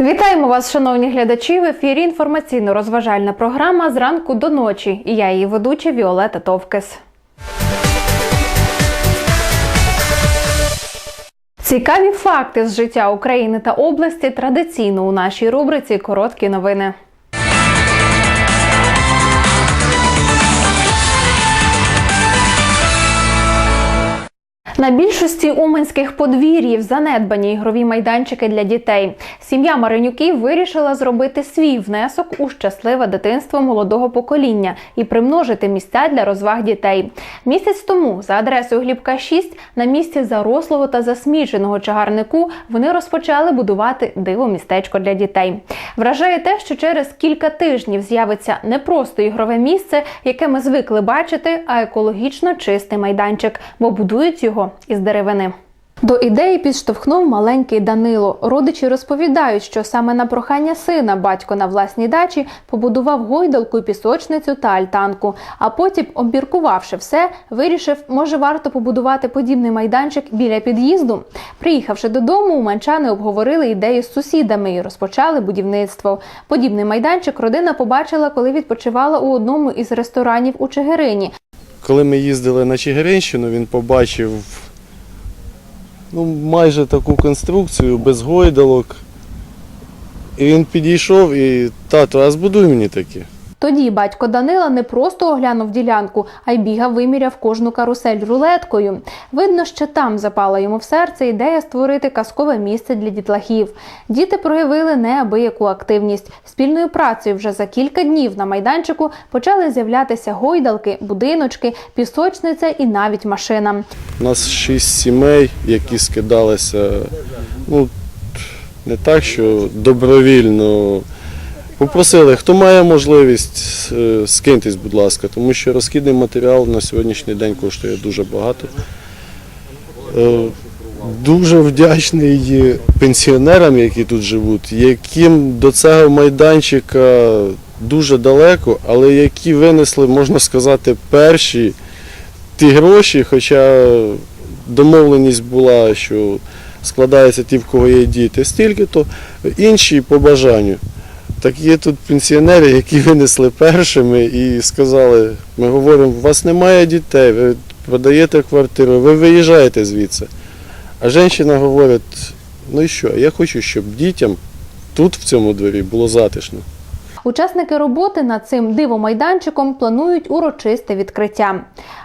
Вітаємо вас, шановні глядачі. В ефірі інформаційно-розважальна програма зранку до ночі. І я її ведуча Віолета Товкес. Цікаві факти з життя України та області традиційно у нашій рубриці Короткі новини. На більшості уманських подвір'їв занедбані ігрові майданчики для дітей. Сім'я Маринюків вирішила зробити свій внесок у щасливе дитинство молодого покоління і примножити місця для розваг дітей. Місяць тому за адресою Глібка 6 на місці зарослого та засміченого чагарнику вони розпочали будувати диво містечко для дітей. Вражає те, що через кілька тижнів з'явиться не просто ігрове місце, яке ми звикли бачити, а екологічно чистий майданчик, бо будують його із деревини. До ідеї підштовхнув маленький Данило. Родичі розповідають, що саме на прохання сина батько на власній дачі побудував гойдалку, пісочницю та альтанку. А потім, обміркувавши все, вирішив, може варто побудувати подібний майданчик біля під'їзду. Приїхавши додому, уманчани обговорили ідею з сусідами і розпочали будівництво. Подібний майданчик родина побачила, коли відпочивала у одному із ресторанів у Чигирині. Коли ми їздили на Чигиринщину, він побачив ну, майже таку конструкцію без гойдалок. І він підійшов і тато, а збудуй мені таке. Тоді батько Данила не просто оглянув ділянку, а й бігав, виміряв кожну карусель рулеткою. Видно, що там запала йому в серце ідея створити казкове місце для дітлахів. Діти проявили неабияку активність. Спільною працею вже за кілька днів на майданчику почали з'являтися гойдалки, будиночки, пісочниця і навіть машина. У нас шість сімей, які скидалися, ну, не так, що добровільно. Попросили, хто має можливість, е, скиньтесь, будь ласка, тому що розхідний матеріал на сьогоднішній день коштує дуже багато. Е, Дуже вдячний пенсіонерам, які тут живуть, яким до цього майданчика дуже далеко, але які винесли, можна сказати, перші ті гроші, хоча домовленість була, що складається ті, в кого є діти, стільки, то інші по бажанню. Так є тут пенсіонери, які винесли першими і сказали, ми говоримо, у вас немає дітей, ви продаєте квартиру, ви виїжджаєте звідси. А жінка говорить, ну і що, я хочу, щоб дітям тут, в цьому дворі, було затишно. Учасники роботи над цим дивомайданчиком планують урочисте відкриття.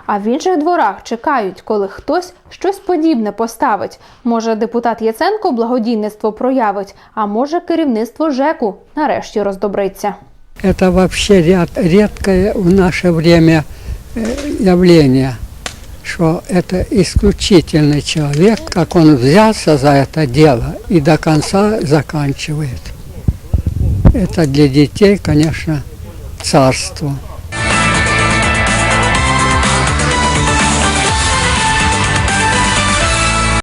А в інших дворах чекають, коли хтось щось подібне поставить. Може, депутат Яценко благодійництво проявить, а може, керівництво ЖЕКу нарешті роздобриться. Это вообще ряд, редкое в наше время э, явление, что это исключительный человек, как он взялся за это дело и до конца заканчивает. Это для детей, конечно, царство.